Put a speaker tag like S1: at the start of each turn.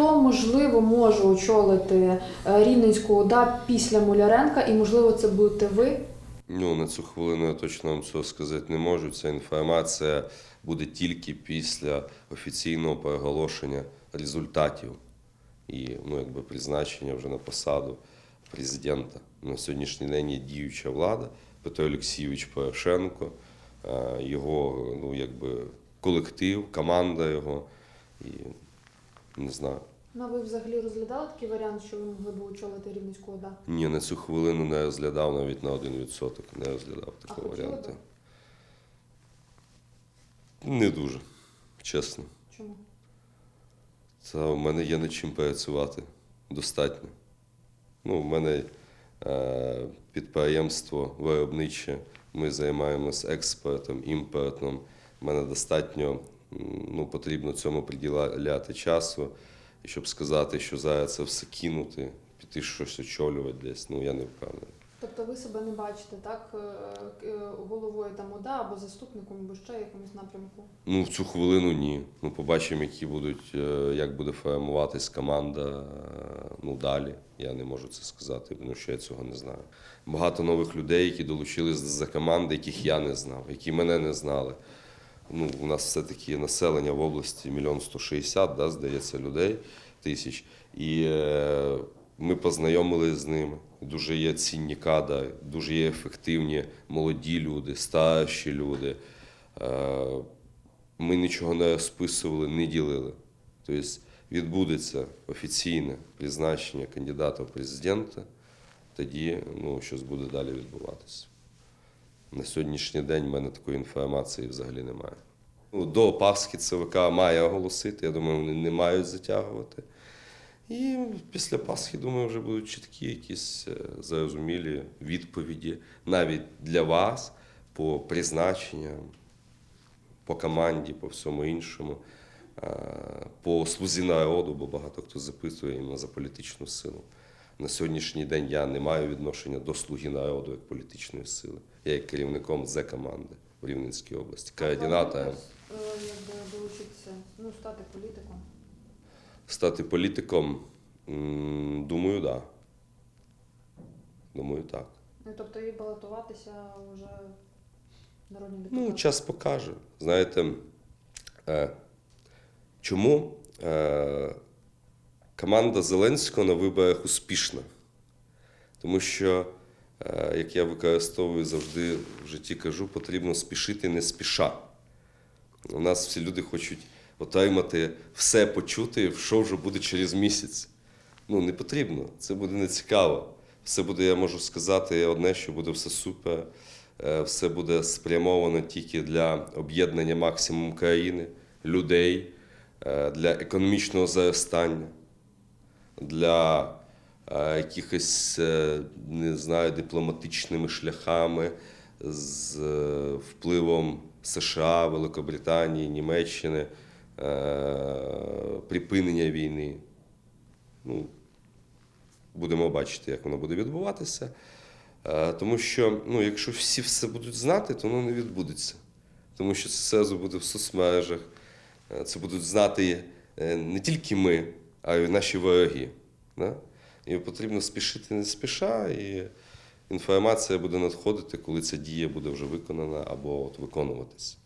S1: Хто можливо може очолити е, Рівненську ОДА після Муляренка, і можливо це будете ви?
S2: Ну, на цю хвилину я точно вам цього сказати не можу. Ця інформація буде тільки після офіційного проголошення результатів і ну, якби призначення вже на посаду президента. На сьогоднішній день є діюча влада, Петро Олексійович Порошенко, е, його ну, якби, колектив, команда його. І не знаю.
S1: Ну, а ви взагалі розглядали такий варіант, що ви могли б очолити Рівненську ОДА?
S2: Ні, на цю хвилину не розглядав навіть на 1%. Не розглядав такого
S1: хотіли
S2: варіанту. Не дуже, чесно.
S1: Чому?
S2: Та в мене є над чим працювати. Достатньо. Ну, в мене е, підприємство виробниче, ми займаємось експортом, імпортом. У мене достатньо ну, потрібно цьому приділяти часу. І щоб сказати, що зараз це все кинути, піти щось очолювати десь, ну я не впевнений.
S1: Тобто ви себе не бачите, так, е, е, головою там ОДА або заступником, або ще якомусь напрямку?
S2: Ну, в цю хвилину ні. Ну, побачимо, які будуть, е, як буде формуватись команда ну, далі. Я не можу це сказати, тому що я цього не знаю. Багато нових людей, які долучились за команди, яких я не знав, які мене не знали. Ну, у нас все-таки населення в області мільйон сто шістдесят, да, здається, людей тисяч. І е, ми познайомилися з ними. Дуже є цінні кадри, дуже є ефективні молоді люди, старші люди. Е, ми нічого не розписували, не ділили. Тобто відбудеться офіційне призначення кандидата в президенти, тоді ну, щось буде далі відбуватися. На сьогоднішній день в мене такої інформації взагалі немає. Ну, до Пасхи ЦВК має оголосити, я думаю, вони не мають затягувати. І після Пасхи, думаю, вже будуть чіткі якісь е, зрозумілі відповіді навіть для вас по призначенням, по команді, по всьому іншому, е, по слузі народу, бо багато хто запитує іменно за політичну силу. На сьогоднішній день я не маю відношення до слуги народу як політичної сили. Я є керівником З команди в Рівненській області, координатором.
S1: Е, Якби долучитися, ну, стати політиком.
S2: Стати політиком, думаю, так. Да. Думаю, так.
S1: Ну, тобто і балотуватися вже народні депутати.
S2: Ну, час покаже. Знаєте, е, чому е, команда Зеленського на виборах успішна? Тому що, е, як я використовую завжди в житті кажу, потрібно спішити не спіша. У нас всі люди хочуть отримати все почути, що вже буде через місяць. Ну, не потрібно, це буде нецікаво. Все буде, я можу сказати, одне, що буде все супер, е, все буде спрямовано тільки для об'єднання максимум країни, людей, е, для економічного зростання, для е, якихось, е, не знаю, дипломатичними шляхами з е, впливом США, Великобританії, Німеччини, припинення війни. Ну, будемо бачити, як воно буде відбуватися. Тому що, ну, якщо всі все будуть знати, то воно не відбудеться. Тому що це все буде в соцмережах. Це будуть знати не тільки ми, а й наші вороги. Да? І потрібно спішити не спіша, і інформація буде надходити, коли ця дія буде вже виконана або от виконуватись.